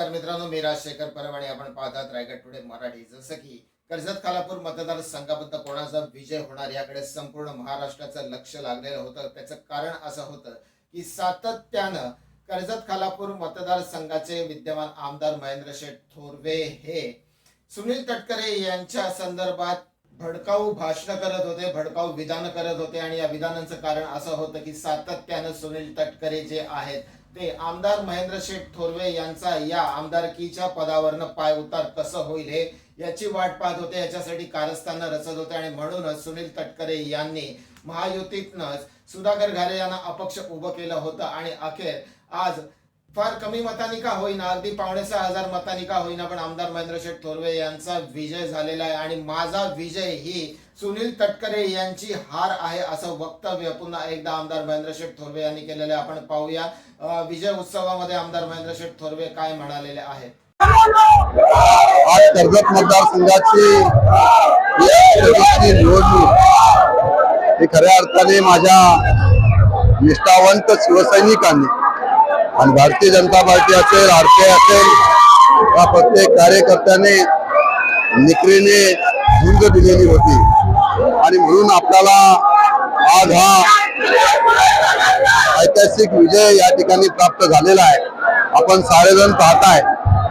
नमस्कार मित्रांनो मी राजशेखर परब आणि आपण पाहतात रायगड टुडे मराठी. जसं की कर्जत खालापूर मतदारसंघाबद्दल कोणाचा विजय होणार याकडे संपूर्ण महाराष्ट्राचं लक्ष लागलेलं होतं. त्याचं कारण असं होतं की सातत्यानं कर्जत खालापूर मतदारसंघाचे विद्यमान आमदार महेंद्र शेठ थोरवे हे सुनील तटकरे यांच्या संदर्भात भडकाऊ भाषण करत होते भडकाऊ विधान करत होते. आणि या विधानांचं कारण असं होतं की सातत्यानं सुनील तटकरे जे आहेत ते आमदार महेंद्र शेठ थोरवे यांचा या आमदारकीच्या पदावरनं पाय उतार कसं होईल हे याची वाट पाहत होते. याच्यासाठी कारस्थानं रचत होते आणि म्हणूनच सुनील तटकरे यांनी महायुतीतनंच सुधाकर घारे यांना अपक्ष उभं केलं होतं आणि अखेर आज फार कमी मतांनी का होईना? अगदी पावणे सहा हजार मतांनी का होईना? पण आमदार महेंद्र शेठ थोरवे यांचा विजय झालेला आहे आणि माझा विजय ही सुनील तटकरे यांची हार आहे असं वक्तव्य पुन्हा एकदा आमदार महेंद्र शेठ थोरवे यांनी केलेले आहे. आपण पाहूया विजय उत्सवामध्ये आमदार महेंद्र शेठ थोरवे काय म्हणालेले आहेत. आज कर्जत मतदारसंघाची निवडणूक. ही खऱ्या अर्थाने माझ्या निष्ठावंत शिवसैनिकांनी आणि भारतीय जनता पार्टी असेल आरपीआय असेल या प्रत्येक कार्यकर्त्याने निकरीने झुंज दिलेली होती. आणि म्हणून आपल्याला आज हा ऐतिहासिक विजय या ठिकाणी प्राप्त झालेला आहे. आपण सारेजण पाहताय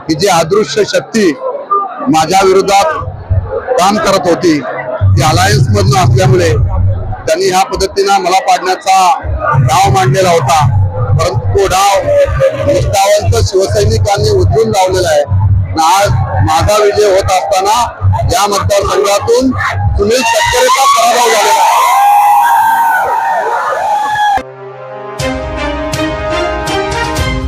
की जी अदृश्य शक्ती माझ्या विरोधात काम करत होती ती अलायन्स मधून असल्यामुळे त्यांनी ह्या पद्धतीनं मला पाडण्याचा डाव मांडलेला होता. परंतु तो डाव निष्ठावंत शिवसैनिकांनी उचलून लावलेला आहे. आज माझा विजय होत असताना या मतदारसंघातून सुनील